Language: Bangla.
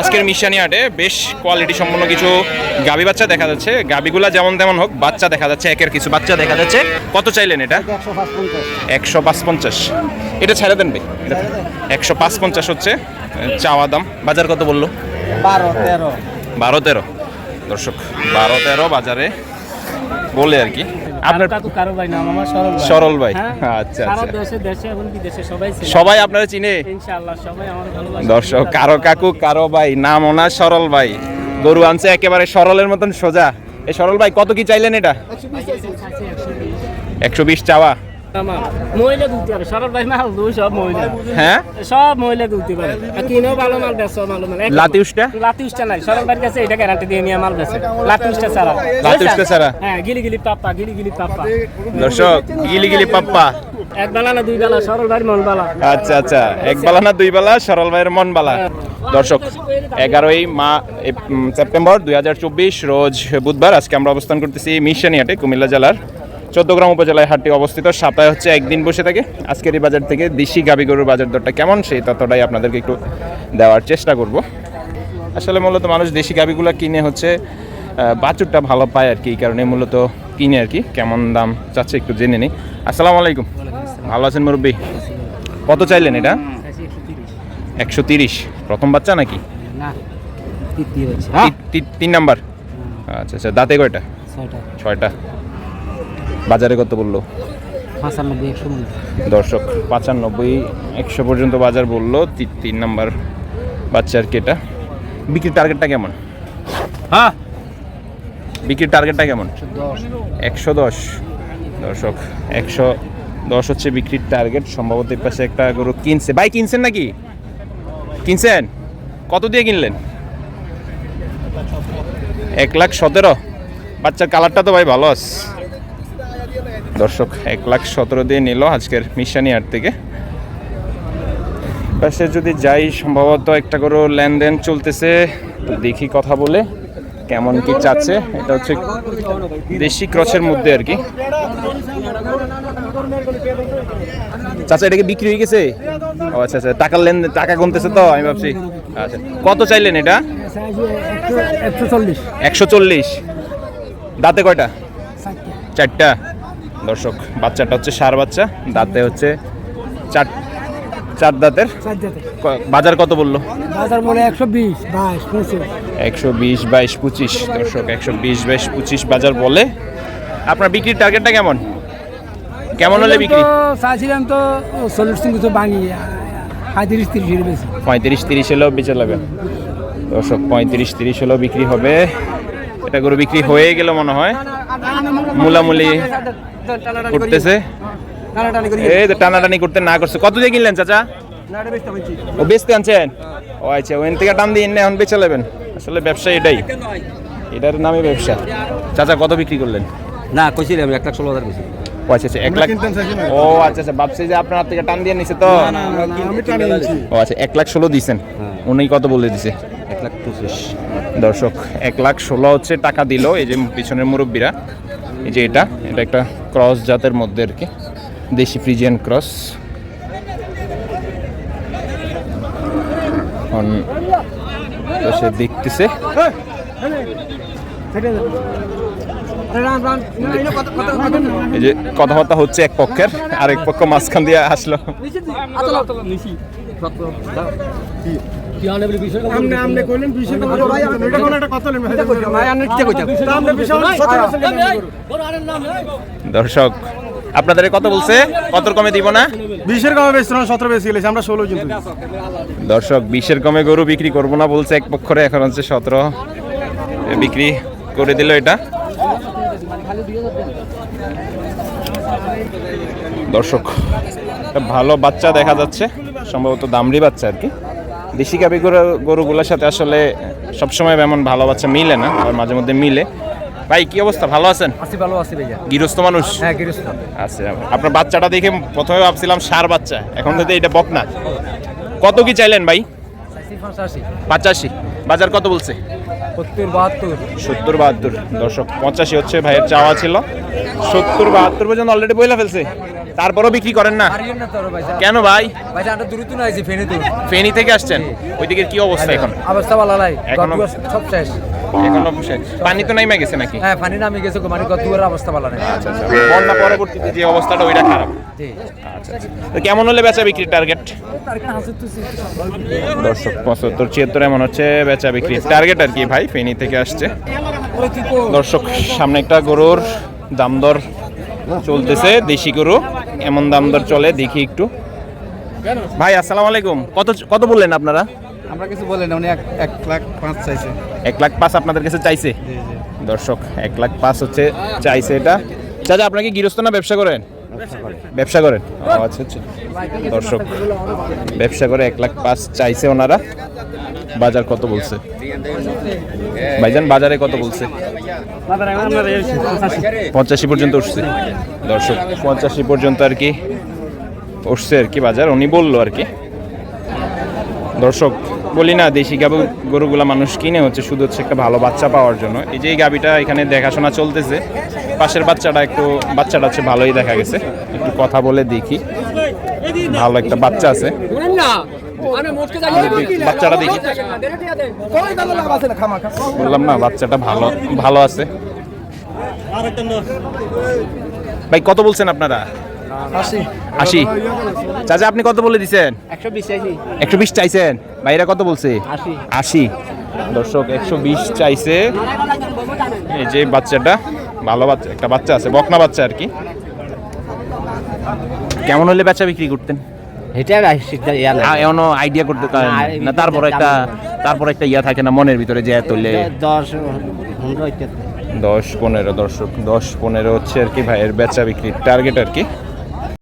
আজকের মিশানি হাটে বেশ কোয়ালিটি সম্পন্ন কিছু গাবি বাচ্চা দেখা যাচ্ছে। গাবিগুলা যেমন তেমন হোক বাচ্চা দেখা যাচ্ছে একের কিছু বাচ্চা দেখা যাচ্ছে। কত চাইলেন এটা? একশো পাঁচ পঞ্চাশ এটা ছেড়ে দেন ভাই। একশো পাঁচ পঞ্চাশ হচ্ছে চাওয়া দাম। বাজার কত বলল? বারো তেরো। বারো তেরো। দর্শক বারো তেরো বাজারে। বলে আর কি। আপনার কাকু কারও ভাই নাম আমার সরল ভাই। সরল ভাই। হ্যাঁ, আচ্ছা সারা আচ্ছা দেশে দেশে এবং বিদেশে সবাই সবাই আপনারা চিনে? ইনশাআল্লাহ সবাই আমার ভালোবাসে। দর্শক কারও কাকু কারও ভাই নাম ওনার সরল ভাই। গরু আনছে একেবারে সরলের মতন সোজা। এই সরল ভাই কত কি চাইলেন এটা? একশো বিশ চাওয়া। মহিলা দুলতে পারে সরল ভাই মাল দু সব মহিলা। হ্যাঁ? সব মহিলা দুলতে পারে আর কিনেও ভালো মাল বেচো ভালো মাল। এক- লাতি উষ্টা? লাতি উষ্টা নাই। সরল ভাইয়ের কাছে এটা গ্যারান্টি দিয়ে নিয়ে মাল বেচে। লাতি ছাড়া। লাতি ছাড়া? হ্যাঁ গিলি গিলি পাপ্পা গিলি গিলি পাপ্পা। দর্শক গিলি গিলি পাপ্পা। এক বেলা না দুই বেলা সরল ভাইয়ের মন বেলা। আচ্ছা আচ্ছা। এক বেলা না দুই বেলা সরল ভাইয়ের মন বালা। দর্শক এগারোই মা সেপ্টেম্বর দুই হাজার চব্বিশ রোজ বুধবার আজকে আমরা অবস্থান করতেছি মিশানিয়াটে কুমিল্লা জেলার চোদ্দগ্রাম উপজেলায় হাটটি অবস্থিত। সপ্তাহে হচ্ছে একদিন বসে থাকে। আজকের এই বাজার থেকে দেশি গাবি গরুর বাজার দরটা কেমন সেই ততটাই আপনাদেরকে একটু দেওয়ার চেষ্টা করব। আসলে মূলত মানুষ দেশি গাবিগুলো কিনে হচ্ছে বাছুরটা ভালো পায় আর কি এই কারণে মূলত কিনে আর কি কেমন দাম চাচ্ছে একটু জেনে নিই। আসসালামু আলাইকুম। ভালো আছেন মুরব্বী? কত চাইলেন এটা? একশো তিরিশ। প্রথম বাচ্চা নাকি? তি- তিন নাম্বার। আচ্ছা আচ্ছা দাঁতে কয়টা? ছয়টা। বাজারে কত বলল? দর্শক পঁচানব্বই একশো পর্যন্ত বাজার বলল। তিন নাম্বার বাচ্চার কেটা। বিক্রির টার্গেটটা কেমন? হ্যাঁ। বিক্রির টার্গেটটা কেমন? একশো দশ। দর্শক একশো দশ হচ্ছে বিক্রির টার্গেট সম্ভবত এই পাশে একটা গরু কিনছে। ভাই কিনছেন নাকি? কিনছেন? কত দিয়ে কিনলেন? এক লাখ সতেরো। বাচ্চার কালারটা তো ভাই ভালো আছে। দর্শক এক লাখ সতেরো দিয়ে নিল আজকের মিশানি হাট থেকে। পাশে যদি যাই সম্ভবত একটা করে লেনদেন চলতেছে। তো দেখি কথা বলে কেমন কি চাচ্ছে। এটা হচ্ছে দেশি ক্রসের মধ্যে আর কি। চাচা এটা কি বিক্রি হয়ে গেছে? ও আচ্ছা আচ্ছা টাকার লেনদেন টাকা গুনতেছে তো আমি ভাবছি। আচ্ছা কত চাইলেন এটা? একশো চল্লিশ। একশো চল্লিশ। দাঁতে কয়টা? চারটা। দর্শক বাচ্চাটা হচ্ছে সার বাচ্চা দাঁতে হচ্ছে চার চার দাঁতের বাজার কত বলল বাজার মনে একশো বিশ বাইশ পঁচিশ একশো বিশ বাইশ পঁচিশ দর্শক একশো বিশ বাইশ পঁচিশ বাজার বলে আপনার বিক্রির টার্গেটটা কেমন কেমন হলে বিক্রি চাইছিলাম তো চল্লিশ কিছু পঁয়ত্রিশ তিরিশ বেশি পঁয়ত্রিশ তিরিশ হলেও বেঁচে লাগবে দর্শক পঁয়ত্রিশ তিরিশ হলেও বিক্রি হবে এটা গরু বিক্রি হয়ে গেল মনে হয় মূলামূলি করতেছে? এই টানাটানি করতে না করছে। কত দিয়ে কিনলেন চাচা? ও বেচতে আনছেন? ও আচ্ছা থেকে টান দিয়ে এখন বেচে নেবেন। আসলে ব্যবসা এটাই। এটার নামে ব্যবসা। চাচা কত বিক্রি করলেন? না কইছিলাম এক লাখ ষোলো হাজার বেশি ও আচ্ছা আচ্ছা এক লাখ ও আচ্ছা আচ্ছা ভাবছি যে আপনার থেকে টান দিয়ে নিছে তো। ও আচ্ছা এক লাখ ষোলো দিছেন। হ্যাঁ। উনি কত বলে দিছে? এক লাখ পঁচিশ। দর্শক এক লাখ ষোলো হচ্ছে টাকা দিল এই যে পিছনের মুরব্বীরা। এই যে এটা এটা একটা ক্রস জাতের মধ্যে আর কি, দেশি ফ্রিজিয়ান ক্রস। এখন দেখতেছে। এই যে কথাবার্তা হচ্ছে এক পক্ষের আর এক পক্ষ মাঝখান দিয়ে আসলো। দর্শক আপনাদের কত বলছে? কত কমে দিব না? বিশের কমে বেচছিলাম সতেরো বেশি গেলেছি আমরা ষোলো কিন্তু। দর্শক বিশের কমে গরু বিক্রি করব না বলছে এক পক্ষরে এখন হচ্ছে সতেরো। বিক্রি করে দিল এটা। দর্শক ভালো বাচ্চা দেখা যাচ্ছে সম্ভবত দামড়ি বাচ্চা আর কি। দেশি গাবি গরু গরুগুলোর সাথে আসলে সবসময় এমন ভালো বাচ্চা মিলে না আর মাঝে মধ্যে মিলে। ভাই কি অবস্থা? ভালো আছেন? আছি ভালো আছি ভাইয়া। গৃহস্থ মানুষ? হ্যাঁ গিরস্ত আচ্ছা আপনার বাচ্চাটা দেখে প্রথমে ভাবছিলাম সার বাচ্চা এখন তো এটা বকনা। কত কি চাইলেন ভাই? পঁচাশি। বাজার কত বলছে? সত্তর বাহাত্তর। সত্তর বাহাত্তর। দর্শক পঁচাশি হচ্ছে ভাইয়ের চাওয়া ছিল। সত্তর বাহাত্তর পর্যন্ত অলরেডি বইলা ফেলছে। তারপরও বিক্রি করেন না? না কেন ভাই? ভাই আমরা দূরে তো আইছি ফেনে থেকে আসছেন? ওইদিকে কি অবস্থা এখন? অবস্থা ভালো নাই সব শেষ। এখনও শেষ। পানি তো নাইমা গেছে নাকি? হ্যাঁ পানি নামে গেছে মানে গত দুয়ার অবস্থা ভালো নাই। আচ্ছা আচ্ছা। বন্যা পরবর্তীতে যে অবস্থাটা ওইটা খারাপ। আচ্ছা তো কেমন হলে বেচা বিক্রির টার্গেট দর্শক পঁচাত্তর ছিয়াত্তর এমন হচ্ছে বেচা বিক্রি টার্গেট আর কি ভাই ফেনী থেকে আসছে। দর্শক সামনে একটা গরুর দাম দর চলতেছে দেশি গরু। এমন দাম দর চলে দেখি একটু। ভাই আসসালামু আলাইকুম। কত কত বললেন আপনারা? আমরা কিছু বলেন উনি এক এক লাখ পাঁচ চাইছে। এক লাখ পাঁচ আপনাদের কাছে চাইছে? দর্শক এক লাখ পাঁচ হচ্ছে চাইছে এটা। চাচা আপনাকে গৃহস্থ না ব্যবসা করেন? ব্যবসা করেন? আচ্ছা আচ্ছা। দর্শক ব্যবসা করে এক লাখ পাঁচ চাইছে ওনারা। বাজার কত বলছে? ভাইজান বাজারে কত বলছে? পঞ্চাশি পর্যন্ত উঠছে। দর্শক পঞ্চাশি পর্যন্ত আর কি উঠছে আর কি বাজার। উনি বলল আর কি। দর্শক বলি না, দেশি গাবু গরুগুলা মানুষ কিনে হচ্ছে, শুধু হচ্ছে একটা ভালো বাচ্চা পাওয়ার জন্য। এই যে এই গাবিটা এখানে দেখাশোনা চলতেছে, পাশের বাচ্চাটা একটু, বাচ্চাটা হচ্ছে ভালোই দেখা গেছে। একটু কথা বলে দেখি, ভালো একটা বাচ্চা আছে। বাচ্চাটা দেখি। বললাম না, বাচ্চাটা ভালো ভালো আছে। ভাই, কত বলছেন আপনারা? আশি। চাচা আপনি কত বলে দিছেন? একশো বিশ চাইছেন? ভাইরা কত বলছে? আশি। দর্শক একশো বিশ চাইছে। এই যে বাচ্চাটা ভালো বাচ্চা একটা বাচ্চা আছে বকনা বাচ্চা আর কি। কেমন হলে বাচ্চা বিক্রি করতেন? এটা এখনও আইডিয়া করতে না, তারপর একটা তারপর একটা ইয়া থাকে না মনের ভিতরে যে তুললে দশ দশ পনেরো দর্শক দশ পনেরো হচ্ছে আর কি ভাইয়ের বেচা বিক্রির টার্গেট আর কি।